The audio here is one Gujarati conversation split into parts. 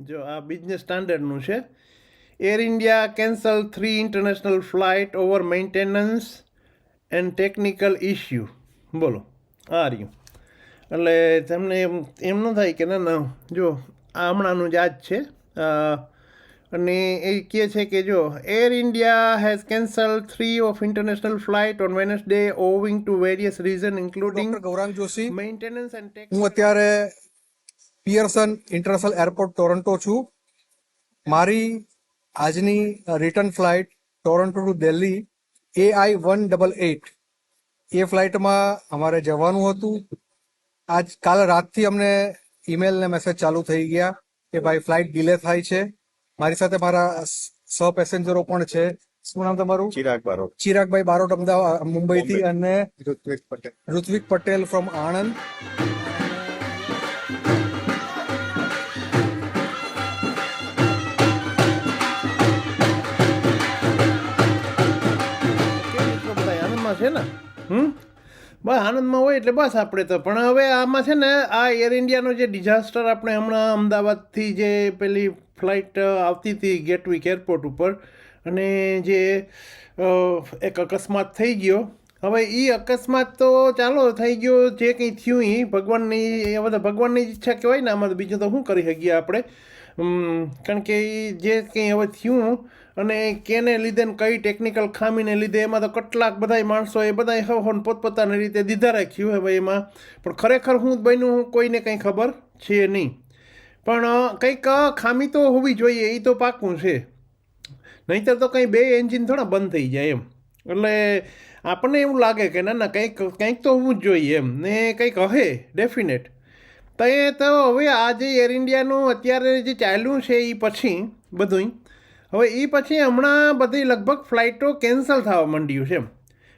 જો આ બિઝનેસ સ્ટાન્ડર્ડનું છે. Air India cancel three international flight over maintenance and technical issue બોલો આ રહ્યું. એટલે તમને એમ એમ ન થાય કે ના ના જો આ હમણાંનું જ આ જ છે. અને એ કહે છે કે જો Air India has cancel three of international flight on Wednesday owing to various reason including Gaurang Joshi maintenance and હું અત્યારે પિયર્સન ઇન્ટરનેશનલ એરપોર્ટ ટોરન્ટો છું. મારી આજની return flight Toronto to Delhi A I one double eight એ ફ્લાઇટમાં અમારે જવાનું હતું. આજ કાલ રાતથી અમને ઈમેલ ને મેસેજ ચાલુ થઈ ગયા કે ભાઈ ફ્લાઇટ ડિલે થાય છે. મારી સાથે મારા સો પેસેન્જરો પણ છે. શું નામ તમારું? ચિરાગ બારોટ. ચિરાગભાઈ બારોટ અમદાવાદ મુંબઈથી. અને ઋત્વિક પટેલ. ઋત્વિક પટેલ ફ્રોમ આણંદ. બસ આનંદમાં હોય એટલે બસ આપણે તો. પણ હવે આમાં છે ને, આ એર ઇન્ડિયાનો જે ડિઝાસ્ટર આપણે હમણાં અમદાવાદથી જે પેલી ફ્લાઇટ આવતી હતી ગેટવિક એરપોર્ટ ઉપર, અને જે એક અકસ્માત થઈ ગયો. હવે એ અકસ્માત તો ચાલો થઈ ગયો, જે કંઈ થયું એ ભગવાનની, એ બધા ભગવાનની ઈચ્છા કહેવાય ને આમાં તો બીજું તો શું કરી શકીએ આપણે? કારણ કે એ જે કંઈ હવે થયું અને કેને લીધે ને કઈ ટેકનિકલ ખામીને લીધે એમાં તો કેટલાક બધા માણસો એ બધા હવન પોતપોતાની રીતે દીધા રાખ્યું હવે એમાં. પણ ખરેખર હું બન્યું હું કોઈને કંઈ ખબર છે નહીં. પણ કંઈક ખામી તો હોવી જોઈએ એ તો પાકું છે. નહીંતર તો કંઈ બે એન્જિન થોડા બંધ થઈ જાય એમ. એટલે આપણને એવું લાગે કે ના ના, કંઈક કંઈક તો હોવું જ જોઈએ એમ. ને કંઈક હે ડેફિનેટ તો એ તો હવે આ જે એર ઇન્ડિયાનું અત્યારે જે ચાલ્યું છે એ પછી બધુંય, હવે એ પછી હમણાં બધી લગભગ ફ્લાઇટો કેન્સલ થવા માંડ્યું છે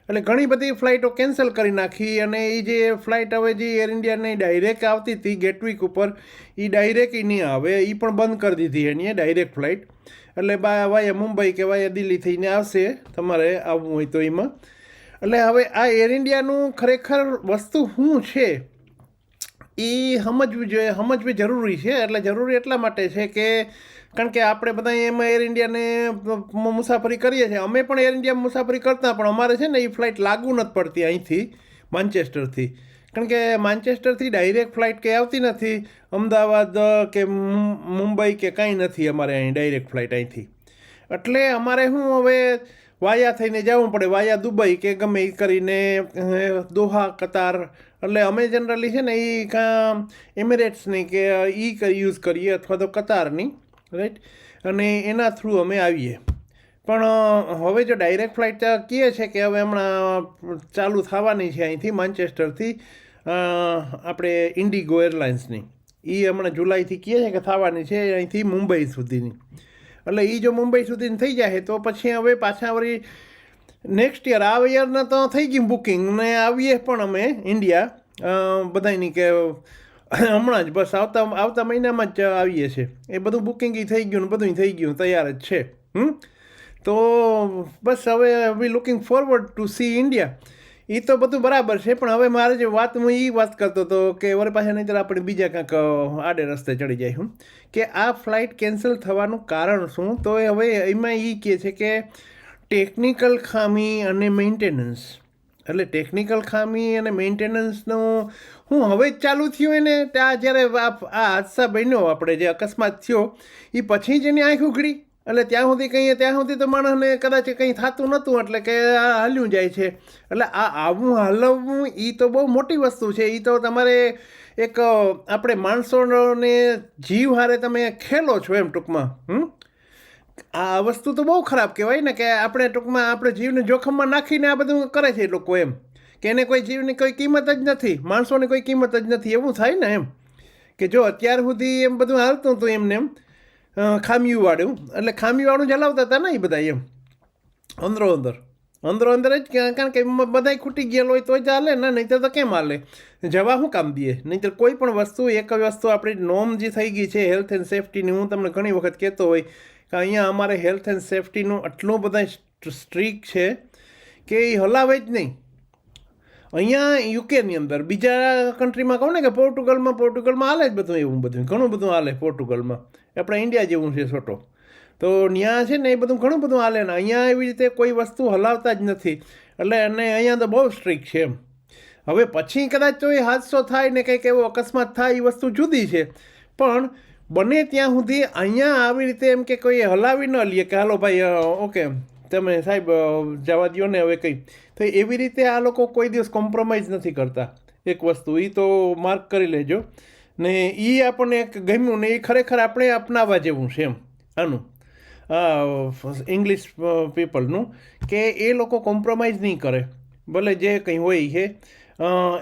એટલે ઘણી બધી ફ્લાઇટો કેન્સલ કરી નાખી અને એ જે ફ્લાઇટ હવે જે એર ઇન્ડિયાની ડાયરેક્ટ આવતી હતી ગેટવીક ઉપર એ ડાયરેક્ટ નહીં આવે એ પણ બંધ કરી દીધી એની ડાયરેક્ટ ફ્લાઇટ એટલે બા વાયા મુંબઈ કે વાયા દિલ્હી થઈને આવશે, તમારે આવવું હોય તો એમાં. એટલે હવે આ એર ઇન્ડિયાનું ખરેખર વસ્તુ શું છે? એ સમજવું જોઈએ, સમજવી જરૂરી છે. એટલે જરૂરી એટલા માટે છે કે, કારણ કે આપણે બધા એમાં એર ઇન્ડિયાને મુસાફરી કરીએ છીએ. અમે પણ એર ઇન્ડિયામાં મુસાફરી કરતા, પણ અમારે છે ને એ ફ્લાઇટ લાગુ નથી પડતી અહીંથી માન્ચેસ્ટરથી કારણ કે માન્ચેસ્ટરથી ડાયરેક્ટ ફ્લાઇટ કંઈ આવતી નથી. અમદાવાદ કે મુંબઈ કે કાંઈ નથી અમારે અહીં ડાયરેક્ટ ફ્લાઇટ અહીંથી. એટલે અમારે શું હવે વાયા થઈને જવું પડે. વાયા દુબઈ કે ગમે એ કરીને દોહા, કતાર. એટલે અમે જનરલી છે ને એ કાં એમિરેટ્સની કે એ યુઝ કરીએ અથવા તો કતારની રાઈટ અને એના થ્રુ અમે આવીએ. પણ હવે જો ડાયરેક્ટ ફ્લાઇટ કહે છે કે હવે હમણાં ચાલુ થવાની છે અહીંથી માન્ચેસ્ટરથી આપણે ઇન્ડિગો એરલાઇન્સની એ હમણાં જુલાઈથી કહે છે કે થવાની છે અહીંથી મુંબઈ સુધીની. એટલે એ જો મુંબઈ સુધી થઈ જાય તો પછી હવે પાછા વળી નેક્સ્ટ યર આ યરના તો થઈ ગયું બુકિંગ ને આવીએ પણ અમે ઇન્ડિયા બધાની કે હમણાં જ, બસ આવતા આવતા મહિનામાં જ આવીએ છીએ. એ બધું બુકિંગ થઈ ગયું ને બધું થઈ ગયું, તૈયાર જ છે. હમ? તો બસ હવે we looking forward to see India એ તો બધું બરાબર છે, પણ હવે મારે જે વાત હું એ વાત કરતો હતો કે વળી પાછા નહીં આપણે બીજા કાંક આડે રસ્તે ચડી જાય હું કે આ ફ્લાઇટ કેન્સલ થવાનું કારણ શું? તો એ હવે એમાં એ કહે છે કે ટેકનિકલ ખામી અને મેન્ટેનન્સ એટલે ટેકનિકલ ખામી અને મેન્ટેનન્સનું હું હવે જ ચાલુ થયું એને, ત્યાં જ્યારે આ હાદસા બન્યો આપણે, જે અકસ્માત થયો એ પછી જ એની આંખ ઉઘડી. એટલે ત્યાં સુધી કંઈ ત્યાં સુધી તો માણસને કદાચ કંઈ થતું નહોતું, એટલે કે આ હલ્યું જાય છે. એટલે આ આવું હલવવું એ તો બહુ મોટી વસ્તુ છે. એ તો તમારે એક આપણે માણસોને જીવ હારે તમે ખેલો છો એમ ટૂંકમાં, હમ? આ વસ્તુ તો બહુ ખરાબ કહેવાય ને કે આપણે ટૂંકમાં આપણે જીવને જોખમમાં નાખીને આ બધું કરે છે લોકો એમ. કે એને કોઈ જીવની કોઈ કિંમત જ નથી. માણસોની કોઈ કિંમત જ નથી. એવું થાય ને એમ. કે જો અત્યાર સુધી એમ બધું હાલતું હતું એમને એમ ખામીવાળું. એટલે ખામીવાળું જલાવતા હતા ને એ બધા એમ. અંદરો અંદર. અંદરો અંદર જ કારણ કે બધાય ખૂટી ગયેલો હોય તો હાલે ને, નહીંતર તો કેમ હાલે? જવા શું કામ દઈએ? નહીંતર કોઈ પણ વસ્તુ, એક વસ્તુ આપણી નોમ જે થઈ ગઈ છે હેલ્થ એન્ડ સેફટીની હું તમને ઘણી વખત કહેતો હોય કે અહીંયા અમારે હેલ્થ એન્ડ સેફટીનું આટલું બધા સ્ટ્રીક છે કે એ હલાવે જ નહીં. અહીંયા યુકેની અંદર, બીજા કન્ટ્રીમાં કહું ને કે પોર્ટુગલમાં પોર્ટુગલમાં હાલે જ બધું એવું બધું, ઘણું બધું હાલે પોર્ટુગલમાં. આપણે ઇન્ડિયા જેવું છે છોટો તો ત્યાં છે ને એ બધું ઘણું બધું હાલે ને અહીંયા એવી રીતે કોઈ વસ્તુ હલાવતા જ નથી. એટલે અને અહીંયા તો બહુ સ્ટ્રીક છે એમ. હવે પછી કદાચ એ હાદસો થાય ને કંઈક એવો અકસ્માત થાય એ વસ્તુ જુદી છે. પણ બને ત્યાં સુધી અહીંયા આવી રીતે એમ કે કોઈ હલાવી ન લઈએ કે, હાલો ભાઈ ઓકે, તમે સાહેબ જવા દ્યો ને હવે કંઈ. તો એવી રીતે આ લોકો કોઈ દિવસ કોમ્પ્રોમાઇઝ નથી કરતા. એક વસ્તુ એ તો માર્ક કરી લેજો. ને એ આપણને એક ગમ્યું ને એ ખરેખર આપણે અપનાવવા જેવું છે એમ. આનું. ઇંગ્લિશ પીપલનું કે એ લોકો કોમ્પ્રોમાઇઝ નહીં કરે. ભલે જે કંઈ હોય છે.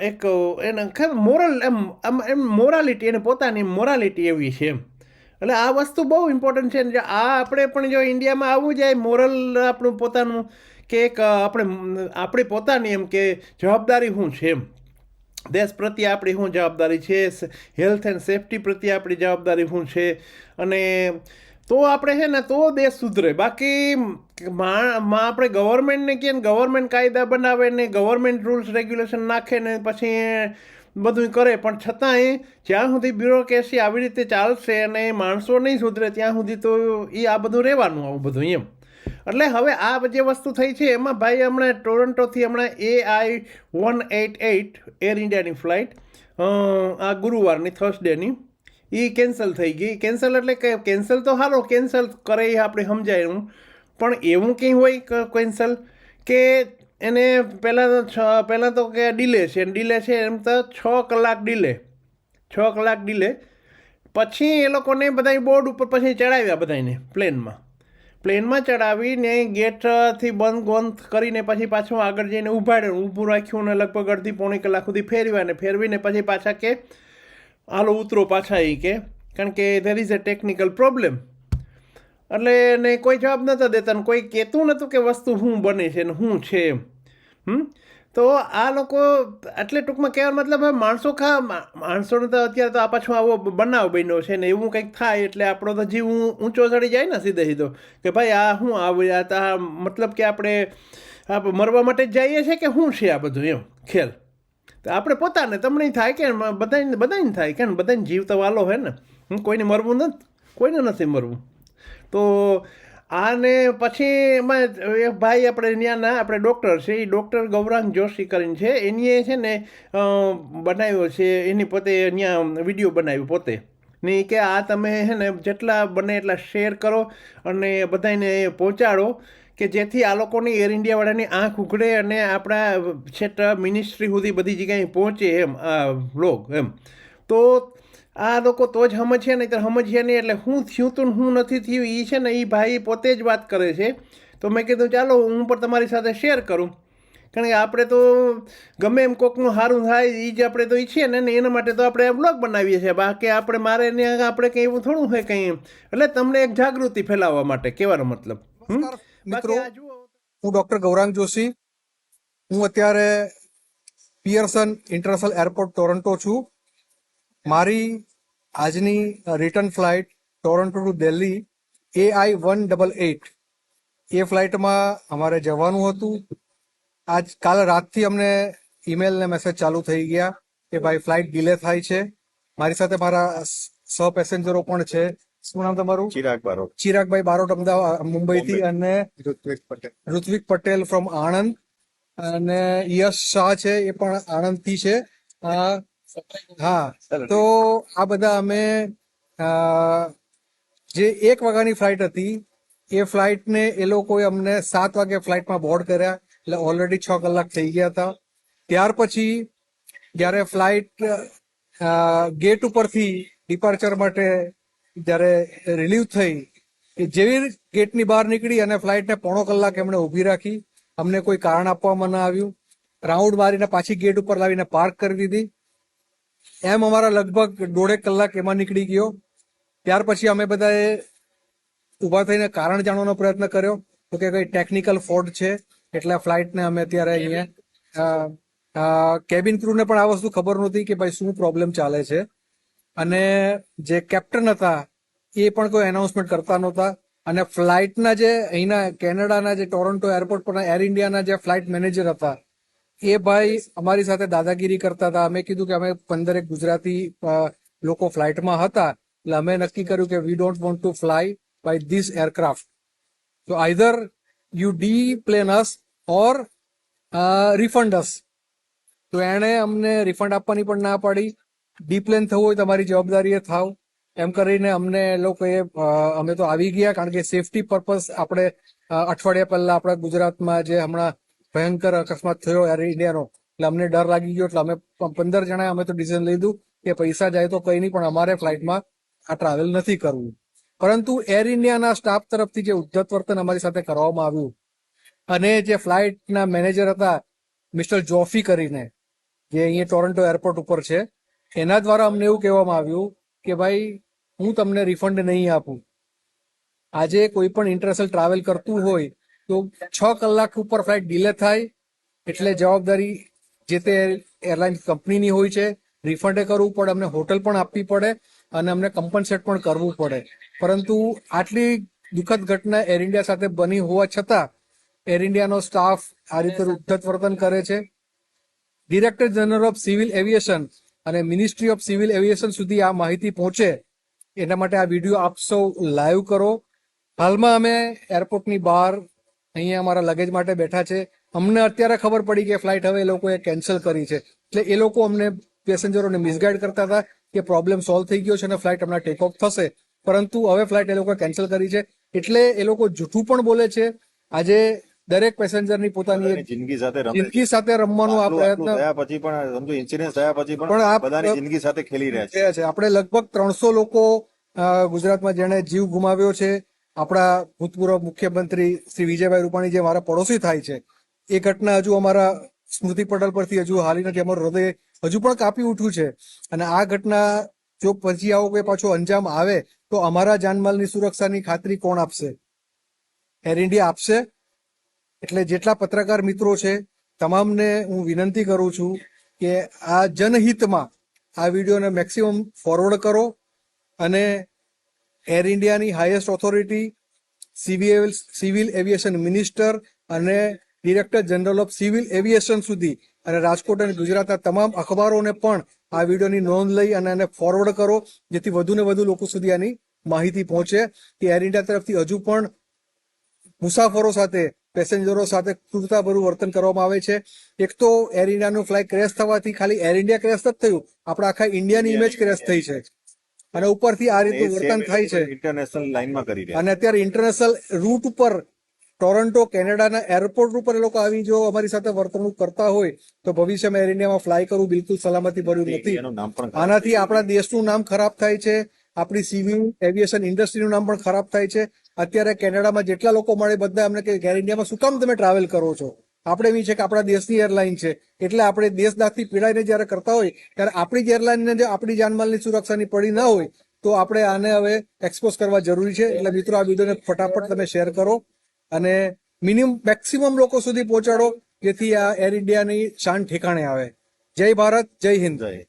એક, એને ખબર મોરલ એમ, આમ, એમ મોરાલિટી એને પોતાની મોરાલિટી એવી છે એમ. એટલે આ વસ્તુ બહુ ઇમ્પોર્ટન્ટ છે ને આ આપણે પણ જો ઇન્ડિયામાં આવવું જાય મોરલ આપણું પોતાનું કે એક, આપણે, આપણી પોતાની એમ કે જવાબદારી શું છે એમ. દેશ પ્રત્યે આપણી શું જવાબદારી છે? હેલ્થ એન્ડ સેફટી પ્રત્યે આપણી જવાબદારી શું છે? અને તો આપણે છે ને, તો દેશ સુધરે. બાકી મા આપણે ગવર્મેન્ટને કહે ને, ગવર્મેન્ટ કાયદા બનાવે ને, ગવર્મેન્ટ રૂલ્સ, રેગ્યુલેશન નાખે ને, પછી બધું કરે. પણ છતાંય જ્યાં સુધી બ્યુરોક્રેસી આવી રીતે ચાલશે અને માણસો નહીં સુધરે, ત્યાં સુધી તો એ આ બધું રહેવાનું, આવું બધું એમ. એટલે હવે આ જે વસ્તુ થઈ છે, એમાં ભાઈ હમણાં ટોરન્ટોથી હમણાં A I one eight eight Air ઇન્ડિયાની ફ્લાઇટ આ ગુરુવારની થર્સડેની એ કેન્સલ થઈ ગઈ. કેન્સલ એટલે કે કેન્સલ તો સારો કેન્સલ કરે આપણે સમજાય. હું પણ એવું કંઈ હોય કેન્સલ કે એને પહેલાં તો છ, પહેલાં તો કે ડીલે છે ડીલે છે એમ તો છ કલાક ડીલે છ કલાક ડીલે પછી એ લોકોને બધા બોર્ડ ઉપર પછી ચડાવ્યા બધાને પ્લેનમાં પ્લેનમાં ચડાવીને ગેટથી બંધ બંધ કરીને પછી પાછું આગળ જઈને ઉભાડ્યું ઊભું રાખ્યું અને લગભગ અડધી પોણી કલાક સુધી ફેરવ્યા ને ફેરવીને પછી પાછા કે હાલો ઉતરો પાછા એ કે. કારણ કે there is a technical problem એટલે એને કોઈ જવાબ નહોતા દેતા કોઈ કહેતું નહોતું કે વસ્તુ શું બને છે ને શું છે એમ. હમ? તો આ લોકો એટલે ટૂંકમાં કહેવાનો મતલબ માણસો ખા માણસોને તો અત્યારે તો આ પાછો આવો બનાવ બન્યો છે ને એવું કંઈક થાય એટલે આપણો તો જીવ ઊંચો ચડી જાય ને સીધે સીધો. કે ભાઈ આ શું આવું, આ મતલબ કે આપણે મરવા માટે જ જઈએ છીએ કે શું છે આ બધું એમ? ખેલ. તો આપણે પોતાને, તમને થાય કે બધાને બધાને થાય કે બધાને જીવ તો વાલો હોય ને. હું કોઈને મરવું નથી, કોઈને નથી મરવું. તો આને પછી એમાં એક ભાઈ આપણે ત્યાંના આપણે ડૉક્ટર છે એ ડૉક્ટર ગૌરાંગ જોશી કરીને છે એની છે ને બનાવ્યો છે, એની પોતે ત્યાં વીડિયો બનાવ્યો પોતે. ને કે આ તમે છે ને જેટલા બને એટલા શેર કરો અને બધાને પહોંચાડો કે જેથી આ લોકોની એર ઇન્ડિયાવાળાની આંખ ઉઘડે અને આપણા ક્ષેત્ર મિનિસ્ટ્રી સુધી બધી જગ્યાએ પહોંચે એમ આ લોગ એમ. તો આ લોકો તો જ સમજ્યા નહીં તો સમજ્યા નહીં એટલે હું થયું તું હું નથી થયું એ છે ને એ ભાઈ પોતે જ વાત કરે છે. તો મેં કીધું ચાલો હું પણ તમારી સાથે શેર કરું. કારણ કે આપણે તો ગમે એમ કોકનું સારું થાય એ જ આપણે તો ઈચ્છીએ ને એના માટે તો આપણે બ્લોગ બનાવીએ છીએ. બાકી આપણે મારે એને આપણે કંઈ એવું થોડું હોય કંઈ એટલે તમને એક જાગૃતિ ફેલાવવા માટે કહેવાનો મતલબ? મિત્રો. હું ડોક્ટર ગૌરાંગ જોશી. હું અત્યારે પિયર્સન ઇન્ટરનેશનલ એરપોર્ટ ટોરન્ટો છું. મારી આજની return flight Toronto to Delhi A I one double eight એ ફ્લાઇટમાં અમારે જવાનું હતું. આજ કાલ રાતથી અમને ઈમેલ ને મેસેજ ચાલુ થઈ ગયા કે ભાઈ ફ્લાઇટ ડિલે થાય છે. મારી સાથે મારા સો પેસેન્જરો પણ છે. શું નામ તમારું? ચિરાગ બારોટ. ચિરાગભાઈ બારોટ અમદાવાદ મુંબઈથી અને ઋત્વિક પટેલ. ઋત્વિક પટેલ ફ્રોમ આણંદ. અને યશ શાહ છે એ પણ આણંદથી છે. હા તો આ બધા અમે જે એક વાગ્યાની ફ્લાઇટ હતી એ ફ્લાઇટને એ લોકોએ અમને સાત વાગે ફ્લાઇટમાં બોર્ડ કર્યા એટલે ઓલરેડી છ કલાક થઈ ગયા હતા. ત્યાર પછી જ્યારે ફ્લાઇટ ગેટ ઉપરથી ડિપાર્ચર માટે જ્યારે રિલીવ થઈ કે જેવી ગેટની બહાર નીકળી અને ફ્લાઇટને પોણો કલાક એમણે ઊભી રાખી અમને કોઈ કારણ આપવામાં ન આવ્યું. રાઉન્ડ મારીને પાછી ગેટ ઉપર લાવીને પાર્ક કરી દીધી. એમ અમારા લગભગ દોઢેક કલાક એમાં નીકળી ગયો. ત્યાર પછી અમે બધાએ ઊભા થઈને કારણ જાણવાનો પ્રયત્ન કર્યો. તો કે કઈ ટેકનિકલ ફોલ્ટ છે, એટલે ફ્લાઇટને અમે અત્યારે અહીંયા કેબિન ક્રૂને પણ આ વસ્તુ ખબર નહોતી કે ભાઈ શું પ્રોબ્લેમ ચાલે છે. અને જે કેપ્ટન હતા, એ પણ કોઈ એનાઉન્સમેન્ટ કરતા નહોતા. અને ફ્લાઇટના જે અહીંના કેનેડાના જે ટોરોન્ટો એરપોર્ટ પરના એર ઇન્ડિયાના જે ફ્લાઇટ મેનેજર હતા એ ભાઈ અમારી સાથે દાદાગીરી કરતા હતા. અમે કીધું કે અમે પંદરેક ગુજરાતી લોકો ફ્લાઇટમાં હતા. એટલે અમે નક્કી કર્યું કે we don't want to fly by this aircraft તો either you deplane us or refund us તો એણે અમને રિફંડ આપવાની પણ ના પાડી. ડીપ્લેન થવું હોય તમારી જવાબદારીએ થાવ. એમ કરીને અમને એ લોકોએ અમે તો આવી ગયા કારણ કે સેફટી પર્પઝ આપણે અઠવાડિયા પહેલા આપણા ગુજરાતમાં જે હમણાં ભયંકર અકસ્માત થયો એર ઇન્ડિયાનો એટલે અમને ડર લાગી ગયો. એટલે અમે પંદર જણાએ અમે તો ડિસિઝન લીધું કે પૈસા જાય તો કઈ નહીં, પણ અમારે ફ્લાઇટમાં આ ટ્રાવેલ નથી કરવું. પરંતુ એર ઇન્ડિયાના સ્ટાફ તરફથી જે ઉદ્ધત વર્તન અમારી સાથે કરવામાં આવ્યું અને જે ફ્લાઇટના મેનેજર હતા, મિસ્ટર જોફી કરીને, જે અહીંયા ટોરન્ટો એરપોર્ટ ઉપર છે, એના દ્વારા અમને એવું કહેવામાં આવ્યું કે ભાઈ, હું તમને રિફંડ નહીં આપું. આજે કોઈ પણ ઇન્ટરનેશનલ ટ્રાવેલ કરતું હોય તો છ કલાક ઉપર ફ્લાઇટ ડીલે થાય એટલે જવાબદારી જે તે એરલાઇન્સ કંપનીની હોય છે રિફંડે કરવું પડે અમને હોટલ પણ આપવી પડે અને અમને કમ્પન્સેટ પણ કરવું પડે. પરંતુ આટલી દુઃખદ ઘટના એર ઇન્ડિયા સાથે બની હોવા છતાં એર ઇન્ડિયાનો સ્ટાફ આ રીતે ઉદ્ધત વર્તન કરે છે. Director general of civil aviation અને મિનિસ્ટ્રી ઓફ સિવિલ એવિએશન સુધી આ માહિતી પહોંચે એના માટે આ વીડિયો આપ સૌ લાઈવ કરો. હાલમાં અમે એરપોર્ટની બહાર અહીંયા અમારા લગેજ માટે બેઠા છે. અમને અત્યારે ખબર પડી કે ફ્લાઇટ હવે એ લોકોએ કેન્સલ કરી છે. એટલે એ લોકો અમને પેસેન્જરોને મિસગાઈડ કરતા હતા કે પ્રોબ્લેમ સોલ્વ થઈ ગયો છે અને ફ્લાઇટ હમણાં ટેક ઓફ થશે. પરંતુ હવે ફ્લાઇટ એ લોકોએ કેન્સલ કરી છે. એટલે એ લોકો જૂઠું પણ બોલે છે. આજે દરેક પેસેન્જરની પોતાની જિંદગી સાથે. જિંદગી સાથે રમવાનો આ પ્રયત્ન થયા પછી પણ સમજો ઇન્સિડન્સ થયા પછી પણ આ- બધાની જિંદગી સાથે ખેલી રહ્યા છે. આપણે લગભગ ત્રણસો લોકો ગુજરાતમાં જેણે જીવ ગુમાવ્યો છે. આપણા ભૂતપૂર્વ મુખ્યમંત્રી શ્રી વિજયભાઈ રૂપાણી જે મારા પડોશી થાય છે, એ ઘટના હજુ અમારા સ્મૃતિ પટલ પરથી હજુ હાલી નથી અમારું હૃદય હજુ પણ કાપી ઉઠ્યું છે. અને આ ઘટના જો પછી આવો કોઈ પાછો અંજામ આવે, તો અમારા જાનમાલની સુરક્ષાની ખાતરી કોણ આપશે? એર ઇન્ડિયા આપશે. એટલે જેટલા પત્રકાર મિત્રો છે, તમામને હું વિનંતી કરું છું કે આ જનહિતમાં આ વિડીયોને મેક્સિમમ ફોરવર્ડ કરો અને એર ઇન્ડિયાની highest authority civil civil aviation minister અને director general of civil aviation સુધી અને રાજકોટ અને ગુજરાતના તમામ અખબારોને પણ આ વિડીયોની નોંધ લઈ અને એને ફોરવર્ડ કરો જેથી વધુ ને વધુ લોકો સુધી આની માહિતી પહોંચે. કે એર ઇન્ડિયા તરફથી હજુ પણ મુસાફરો સાથે પેસેન્જરો સાથે ક્રૂરતાભર્યું વર્તન કરવામાં આવે છે. એક તો એર ઇન્ડિયાનું ફ્લાઇટ ક્રેશ થવાથી ખાલી એર ઇન્ડિયા ક્રેશ જ થયું. આપણા આખા ઇન્ડિયાની ઇમેજ ક્રેશ થઈ છે. અને ઉપરથી આ રીતનું વર્તન થાય છે. ઇન્ટરનેશનલ લાઈનમાં કરી રહ્યા અને અત્યારે ઇન્ટરનેશનલ રૂટ ઉપર ટોરન્ટો કેનેડાના એરપોર્ટ ઉપર એ લોકો આવી જો અમારી સાથે વર્તણૂક કરતા હોય તો ભવિષ્યમાં એર ઇન્ડિયામાં ફ્લાય કરવું બિલકુલ સલામતી ભર્યું નથી. આનાથી આપણા દેશનું નામ ખરાબ થાય છે આપણી સિવિલ એવિએશન ઇન્ડસ્ટ્રીનું નામ પણ ખરાબ થાય છે. અત્યારે કેનેડામાં જેટલા લોકો મળે બધા અમને કે એર ઇન્ડિયામાં શું કામ તમે ટ્રાવેલ કરો છો? આપણે એવી છે કે આપણા દેશની એરલાઇન છે. એટલે આપણે દેશદાસથી પીડાઈને જ્યારે કરતા હોય, ત્યારે આપણી જ એરલાઇનને જો આપણી જાનમાલની સુરક્ષાની પડી ના હોય, તો આપણે આને હવે એક્સપોઝ કરવા જરૂરી છે. એટલે મિત્રો, આ વિડીયોને ફટાફટ તમે શેર કરો અને મિનિમમ મેક્સિમમ લોકો સુધી પહોંચાડો, જેથી આ એર ઇન્ડિયાની શાન ઠેકાણે આવે. જય ભારત, જય હિન્દ. જય.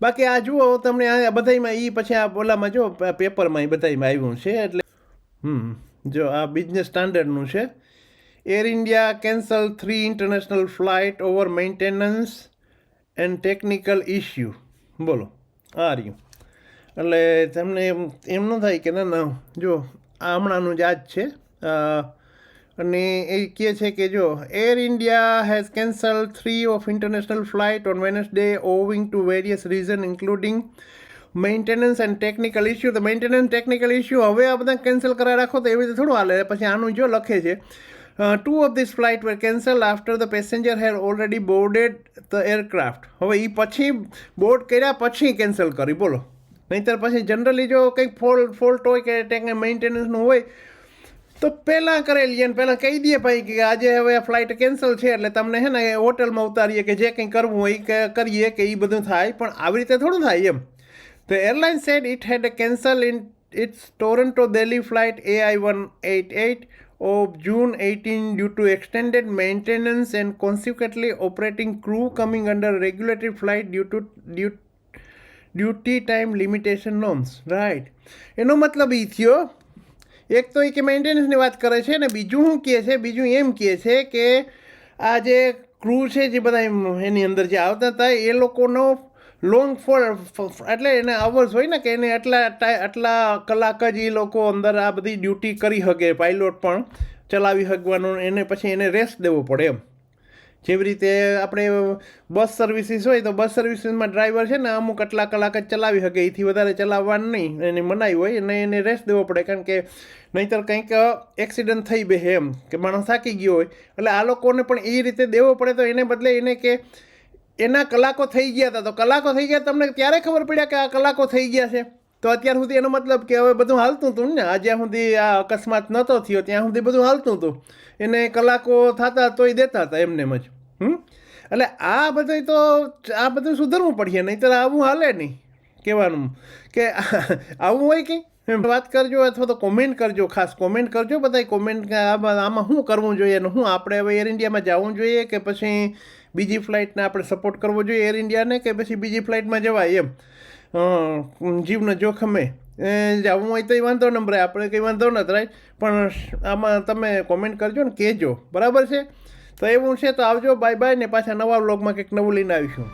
બાકી આ જુઓ, તમને આ બધામાં એ પછી આ બોલામાં જો, પેપરમાં એ બધામાં આવ્યું છે, એટલે હમ, જો આ બિઝનેસ સ્ટાન્ડર્ડનું છે. Air India cancel three international flight over maintenance and technical issue બોલો, આ રહ્યું. એટલે તમને એમ ન થાય કે ના ના, જો, આ હમણાંનું જ આ જ છે અને એ કહે છે કે જો Air India has cancel three of international flight on Wednesday owing to various reason including maintenance and technical issue તો મેન્ટેનન્સ ટેકનિકલ ઇસ્યુ હવે આ બધા કેન્સલ કરાવી રાખો તો એવી રીતે થોડું હાલે. પછી આનું જો લખે છે two of this flight were cancel after the passenger had already boarded the aircraft હવે એ પછી બોર્ડ કર્યા પછી કેન્સલ કરી, બોલો. નહીંતર પછી જનરલી જો કંઈક ફોલ્ટ ફોલ્ટ હોય કે ટેક મેન્ટેનન્સનું હોય, તો પહેલાં કરેલી અને પહેલાં કહી દઈએ ભાઈ કે આજે હવે આ ફ્લાઇટ કેન્સલ છે, એટલે તમને હે ને હોટલમાં ઉતારીએ કે જે કંઈ કરવું હોય એ કરીએ કે એ બધું થાય, પણ આવી રીતે થોડું થાય એમ. The airline said it had cancel in its Toronto Delhi flight A I one eight 188 of June 18 due to extended maintenance and consequently operating crew coming under regulatory flight due to due, duty time limitation norms. Right. એનો મતલબ એ થયો એક તો એ કે મેન્ટેનન્સની વાત કરે છે ને બીજું શું કહે છે બીજું એમ કહે છે કે આ જે ક્રૂ છે જે બધા એની અંદર જે આવતા હતા એ લોકોનો લોંગ ફોર એટલે એને અવર્સ હોય ને કે એને ટાઈ, આટલા કલાક જ એ લોકો અંદર આ બધી ડ્યુટી કરી શકે પાઇલોટ પણ ચલાવી શકવાનું એને પછી એને રેસ્ટ દેવો પડે એમ. જેવી રીતે આપણે બસ સર્વિસીસ હોય તો બસ સર્વિસીસમાં ડ્રાઈવર છે ને અમુક આટલા કલાક જ ચલાવી શકે એથી વધારે ચલાવવાનું નહીં, એની મનાઈ હોય અને એને રેસ્ટ દેવો પડે, કારણ કે નહીંતર કંઈક એક્સિડન્ટ થઈ બે એમ, કે માણસ થાકી ગયો હોય. એટલે આ લોકોને પણ એ રીતે દેવો પડે તો એને બદલે એને કે એના કલાકો થઈ ગયા હતા. તો કલાકો થઈ ગયા, તમને ત્યારે ખબર પડ્યા કે આ કલાકો થઈ ગયા છે? તો અત્યાર સુધી એનો મતલબ કે હવે બધું હાલતું હતું ને? જ્યાં સુધી આ અકસ્માત નહોતો થયો, ત્યાં સુધી બધું હાલતું હતું. એને કલાકો થતા તોય દેતા હતા એમને જ. હમ? એટલે આ બધું તો આ બધું સુધરવું પડશે, નહીંતર આવું હાલે નહીં. કહેવાનું કે આવું હોય કે? એમ વાત કરજો અથવા તો કોમેન્ટ કરજો, ખાસ કોમેન્ટ કરજો. બધા કોમેન્ટ આમાં શું કરવું જોઈએ અને શું? આપણે હવે એર ઇન્ડિયામાં જવું જોઈએ કે પછી બીજી ફ્લાઇટને આપણે સપોર્ટ કરવો જોઈએ એર ઇન્ડિયાને કે પછી બીજી ફ્લાઇટમાં જવાય એમ? જીવના જોખમે. જવું હોય તો વાંધો નંબર આપણે કંઈ વાંધો નથી રાઈટ પણ આમાં તમે કોમેન્ટ કરજો ને કહેજો. બરાબર છે? તો એવું છે, તો આવજો. બાય બાય ને પાછા નવા બ્લોગમાં કંઈક નવું લઈને આવીશું.